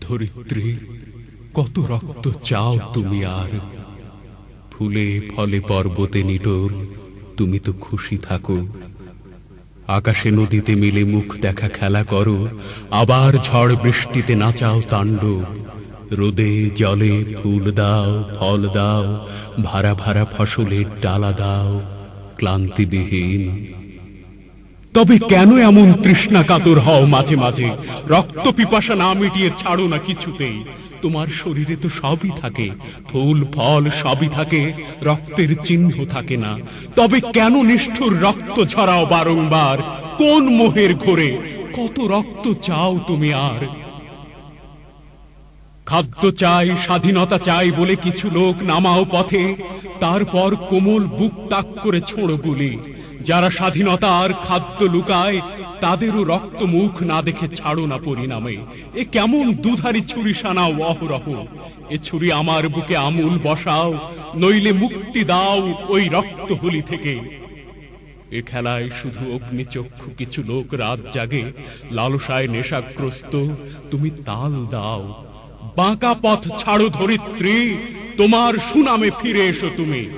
ধরিত্রী, কত রক্ত চাও তুমি আর? ফুলে ফলে পর্বতে নিটোল তুমি তো খুশি থাকো। আকাশে নদীতে মিলে মুখ দেখা খেলা করো, আবার ঝড় বৃষ্টিতে নাচাও তাণ্ডব। রোদে জলে ফুল দাও, ফল দাও ভাড়া ভাড়া ফসলের ডালা দাও, ক্লান্তিবিহীন তবে কেন এমন তৃষ্ণা কাতর হও মাঝে মাঝে? রক্ত পিপাসা না মিটিয়ে ছাড়ো না কিছুতেই। তোমার শরীরে তো সবই থাকে, ফুল, ফল সবই থাকে, রক্তের চিহ্ন থাকে না। তবে কেন নিষ্ঠুর রক্ত ঝরাও বারংবার? কোন মোহের ঘোরে? কত রক্ত চাও তুমি আর? খাদ্য চাই, স্বাধীনতা চাই বলে কিছু লোক নামাও পথে, তারপর কোমল বুক তাক করে ছোঁড়ো গুলি। যারা স্বাধীনতা আর খাদ্য লুকায়, তাদেরও রক্ত মুখ না দেখে ছাড়ো না পরিণামে। এ কেমন দুধারি ছুরি সানাও অহরহ। এ ছুরি আমার বুকে আমূল বসাও, নইলে মুক্তি দাও ওই রক্ত হুলি থেকে। এ খেলায় শুধু অগ্নিচক্ষু কিছু লোক রাত জাগে, লালসায় নেশাগ্রস্ত, তুমি তাল দাও। বাঁকা পথ ছাড়ো ধরিত্রী, তোমার সুনামে ফিরে এসো তুমি।